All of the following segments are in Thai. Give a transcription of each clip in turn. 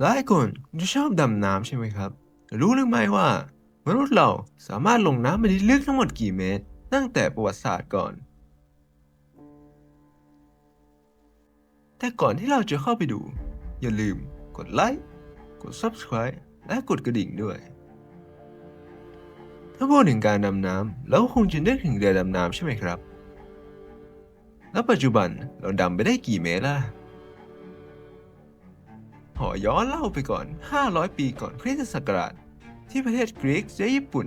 หลายคนจะชอบดำน้ำใช่ไหมครับ รู้หรือไม่ว่า มนุษย์เราสามารถลงน้ำไปได้ลึกทั้งหมดกี่เมตร ตั้งแต่ประวัติศาสตร์ก่อน แต่ก่อนที่เราจะเข้าไปดู อย่าลืมกดไลค์ กด Subscribe และกดกระดิ่งด้วย ถ้าพูดถึงการดำน้ำเราก็คงจะนึกถึงเรือดำน้ำใช่ไหมครับ แล้วปัจจุบันเราดำไปได้กี่เมตรล่ะ ขอย้อนเล่าไปก่อน 500 ปีก่อนคริสตศักราช ที่ประเทศกรีกและญี่ปุ่น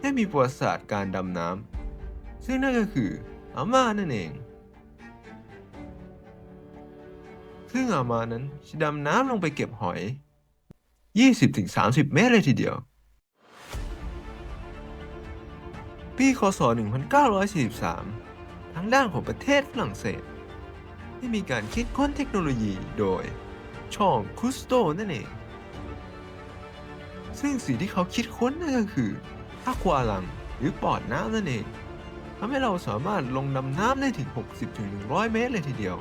ได้มีประวัติศาสตร์การดำน้ำ ซึ่งนั่นก็คืออาม่านั่นเอง ซึ่งอาม่านั้นจะดำน้ำลงไปเก็บหอย 20-30 เมตรเลยทีเดียว ปีคศ 1943 ทางด้านของประเทศฝรั่งเศส ได้มีการคิดค้นเทคโนโลยีโดย ช่องคุสโตนั่นเอง ซึ่งสิ่งที่เขาคิดค้นนั่นก็คืออะควาลังหรือปอดน้ำนั่นเองทำให้เราสามารถลงดำน้ำได้ถึง 60-100 เมตรเลยทีเดียว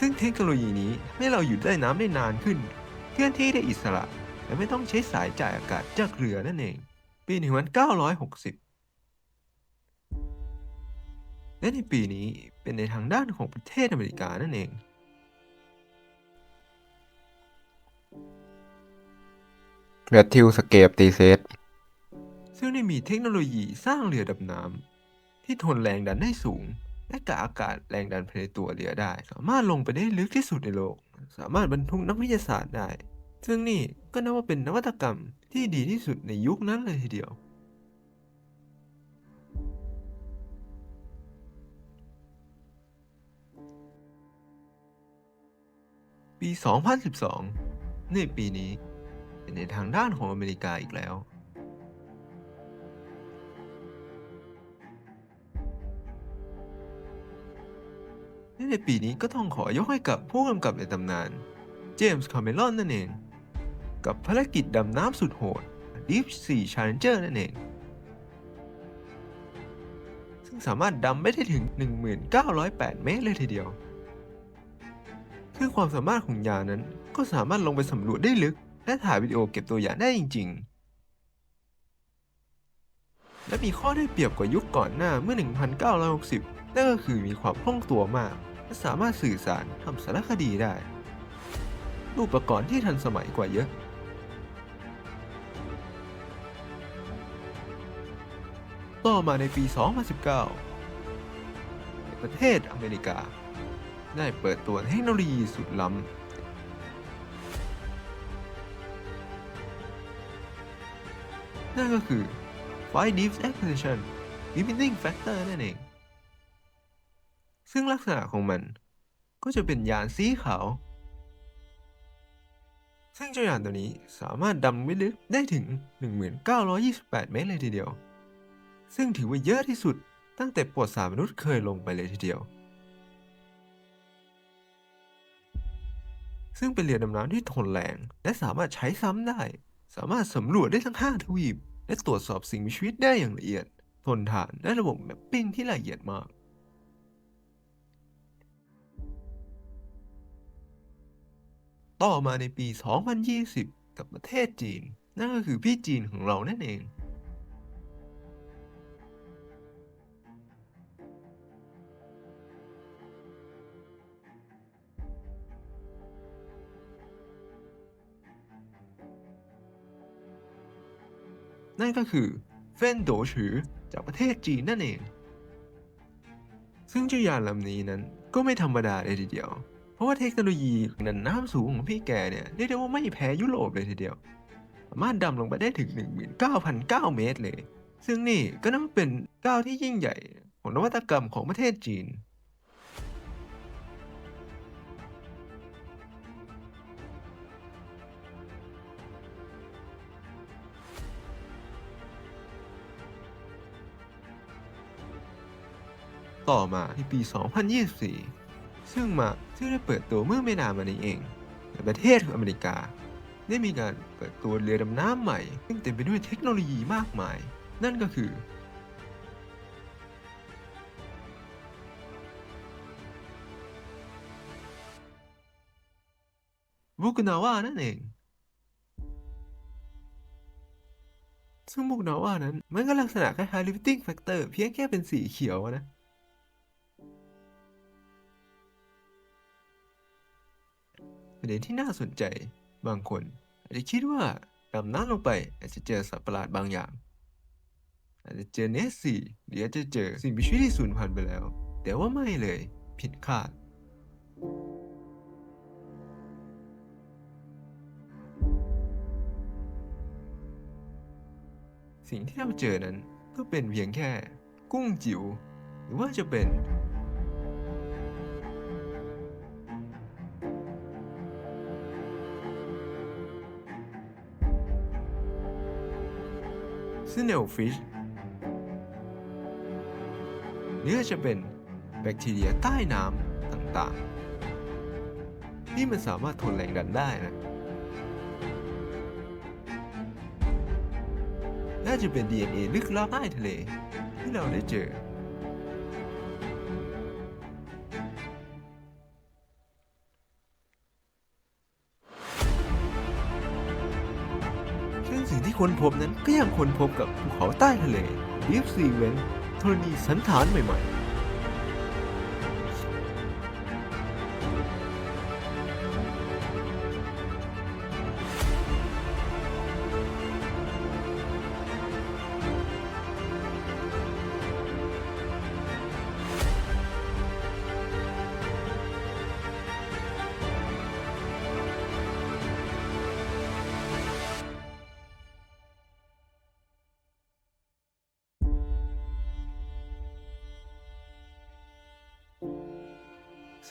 ซึ่งเทคโนโลยีนี้ทำให้เราอยู่ใต้น้ำได้นานขึ้น เคลื่อนที่ได้อิสระ และไม่ต้องใช้สายจ่ายอากาศจากเรือนั่นเอง ปี 1960 และในปีนี้เป็นในทางด้านของประเทศอเมริกานั่นเองแมทธิวสเกปตีเซสซึ่งได้มีเทคโนโลยีสร้างเรือดำน้ำที่ทนแรงดันได้สูง และกะอากาศแรงดันภายในตัวเรือได้ สามารถลงไปได้ลึกที่สุดในโลก สามารถบรรทุกนักวิทยาศาสตร์ได้ ซึ่งนี่ก็นับว่าเป็นนวัตกรรมที่ดีที่สุดในยุคนั้นเลยทีเดียว ปี 2012 ในปีนี้ ในทางด้านของอเมริกาอีกแล้ว ในปีนี้ก็ต้องขอยกให้กับผู้กำกับในตำนาน เจมส์คาเมรอนนั่นเอง กับภารกิจดำน้ำสุดโหด Deep Sea Challenger นั่นเอง ซึ่งสามารถดำไปได้ถึง 1908 เมตรเลยทีเดียว ซึ่งความสามารถของยานั้นก็สามารถลงไปสำรวจได้ลึก และถ่ายวิดีโอเก็บตัวอย่างได้จริง ๆ และมีข้อได้เปรียบกว่ายุคก่อนหน้าเมื่อ 1960 นั่นก็คือมีความคล่องตัวมาก และสามารถสื่อสารทำสารคดีได้ อุปกรณ์ที่ทันสมัยกว่าเยอะต่อมาในปี 2019 ในประเทศอเมริกา ได้เปิดตัวเทคโนโลยีสุดล้ำนั่นก็คือ Fire Deep Acquisition Limiting Factor นั่นเอง ซึ่งลักษณะของมันก็จะเป็นยานสีขาว ซึ่งเจ้ายานตัวนี้สามารถดำไม่ลึกได้ถึง 1928 เมตรเลยทีเดียว ซึ่งถือว่าเยอะที่สุดตั้งแต่ปวัติศามนุษย์เคยลงไปเลยทีเดียว ซึ่งเป็นเรือดำน้ำที่ทนแรง และสามารถใช้ซ้ำได้ สามารถสำรวจได้ทั้ง5ทวีป และตรวจสอบสิ่งมีชีวิตได้อย่างละเอียด ทนทานและระบบแมปปิ้งที่ละเอียดมากต่อมาในปี 2020 กับประเทศจีน นั่นก็คือพี่จีนของเรานั่นเอง นั่นก็คือเฟนโดฉือจากประเทศจีนนั่นเอง ซึ่งเจ้ายานลำนี้นั้นก็ไม่ธรรมดาเลยทีเดียว เพราะว่าเทคโนโลยีนันน้ำสูงของพี่แกเนี่ยเรียกได้ว่าไม่แพ้ยุโรปเลยทีเดียว สามารถดำลงไปได้ถึง 19,009 เมตรเลย ซึ่งนี่ก็นับว่าเป็นก้าวที่ยิ่งใหญ่ของนวัตกรรมของประเทศจีน ต่อมาในปี 2024 ซึ่งมาซึ่งได้เปิดตัวเมื่อไม่นานมานี้เอง ในประเทศอเมริกา ได้มีการเปิดตัวเรือดำน้ำใหม่ ซึ่งเต็มไปด้วยเทคโนโลยีมากมาย นั่นก็คือ บุกนาวานั่นเองซึ่งบุกนาวานั้นมันก็ลักษณะคล้ายๆ lifting factor เพียงแค่เป็นสีเขียวนะ ประเด็นที่น่าสนใจ บางคนอาจจะคิดว่าดำน้ำลงไปอาจจะเจอสัตว์ประหลาดบางอย่าง อาจจะเจอเนสซี่หรืออาจจะเจอสิ่งมีชีวิตที่สูญพันธุ์ไปแล้ว แต่ว่าไม่เลยผิดคาดสิ่งที่เราเจอนั้นก็เป็นเพียงแค่ กุ้งจิ๋วหรือว่าจะเป็น สเนลฟิชหรืออจจะเป็นแบคทีเรียใต้น้ำต่างๆ ที่มันสามารถทนแรงดันได้นะ น่าจะเป็น DNA ลึกลับใต้ทะเลที่เราได้เจอ ค้นพบนั้นก็ยังค้นพบกับภูเขาใต้ทะเล Deep Seven ธรณีสันฐานใหม่ๆ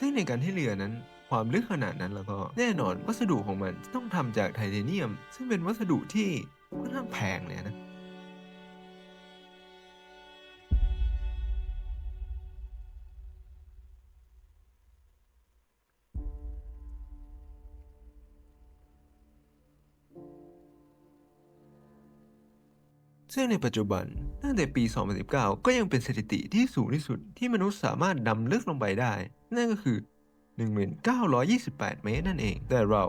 ซึ่งในการที่เรือนั้นความลึกขนาดนั้นแล้วก็แน่นอนวัสดุของมันต้องทำจากไทเทเนียม ซึ่งเป็นวัสดุที่ค่อนข้างแพงเลยนะซึ่งในปัจจุบันตั้งแต่ปี 2019 ก็ยังเป็นสถิติที่สูงที่สุดที่มนุษย์สามารถดำลึกลงไปได้ นั่นก็คือ 1928 เมตรนั่นเอง แต่เรา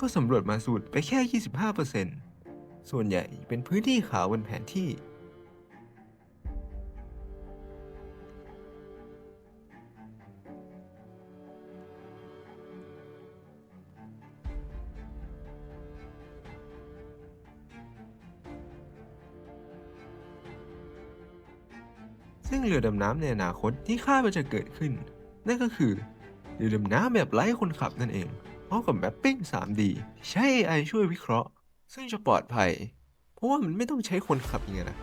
ก็สำรวจมาสุดไปแค่ 25%ส่วนใหญ่เป็นพื้นที่ขาวบนแผนที่ ซึ่งเรือดำน้ำในอนาคตที่คาดว่าจะเกิดขึ้น นั่นก็คือเรือดำน้ำแบบไร้คนขับนั่นเองพร้อมกับแมปปิ้ง 3D ใช้ AI ช่วยวิเคราะห์ ซึ่งจะปลอดภัย เพราะว่ามันไม่ต้องใช้คนขับยังไงนะ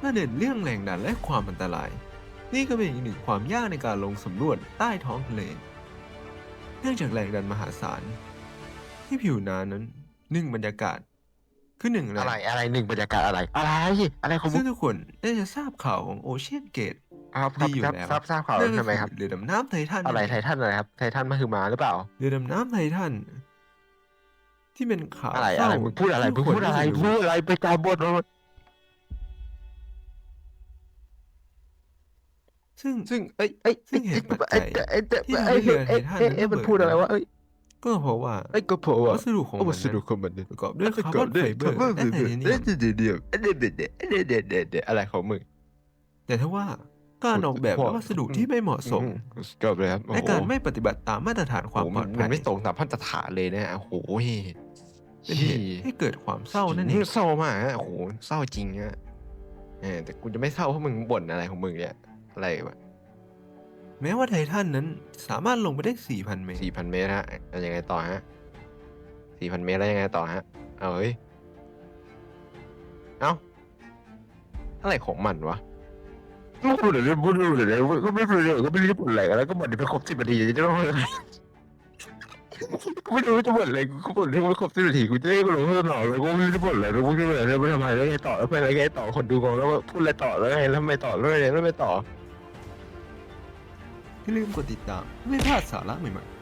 ประเด็นเรื่องแรงดันและความอันตราย นี่ก็เป็นอีกหนึ่งความยากในการลงสำรวจใต้ท้องทะเล เนื่องจากแรงดันมหาศาล ที่ผิวน้ำนั้นหนึ่งบรรยากาศ คือหนึ่งแรอะไรงอะไรหนึ่งบรรยากาศอะไร อะไรอะไรของมึซึ่งงทุกคนได้จะทราบข่าวของโอเชียนเกตอ้าวคดีรับอยู่ครับแล้วทราบทราบข่าวนั่นก็ทำไมครับอเรือดำน้ำไททันอะไรนั่นไทเงทันอะไรครับไททันมาคือมาหรือเปล่าเรือดำน้ำไททันที่เป็นข่าวอะไรเศอะไรร้ามึงพูดอะไรที่มึงพูดอะไรทุกคนพูดอะไรไปตามบท ซึ่งซึ่งไอ้ไอ้ซึ่งเหตุปัจจัยที่ทำให้เรือไททันนั้นมันพูดอะไรวะก็เพราะว่าไอ้ก็เพราะว่าวัสดุของมันวัสดุของมันประกอบด้วยคาร์บอนไฟเบอร์และไทเทเนียมเดียวเดียอะไรของมึงแต่ถ้าว่าการออกแบบวัสดุที่ไม่เหมาะสมและการไม่ปฏิบัติตามมาตรฐานความปลอดภัยมันไม่ตรงตามมาตรฐานเลยนะโอ้โหเป็นเหตุให้เกิดความเศร้านั่นเองเศร้ามากโอ้โหเศร้าจริงอะแต่กูจะไม่เศร้าเพราะมึงบ่นอะไรของมึงเนี่ย อะไรวะแม้ว่าไททันนั้นสามารถลงไปได้ 4,000 เมตร สี่พันเมตรฮะแล้วยังไงต่อฮะสี่พันเมตรแล้วยังไงต่อฮะ เอาเฮ้ย เอ้า อะไรของมันวะ ไม่พูดเลยพูดเลยก็ไม่พูดเลยก็ไม่รู้จะบ่นอะไรกันแล้วก็บ่นไปครบสิบนาทีจะต้องกูไม่รู้จะบ่นอะไรกูบ่นให้มันครบสิบนาทีกูจะได้กูรู้ว่าหนอเลยกูไม่รู้จะบ่นอะไรกูไม่รู้อะไรไม่ทำไมแล้วไงต่อแล้วไปอะไรไงต่อคนดูงงแล้วว่าพูดอะไรต่อแล้วไงแล้วไม่ต่อแล้วไงแล้วไม่ต่อ อย่าลืมกดติดตามไม่พลาดสาระใหม่ๆ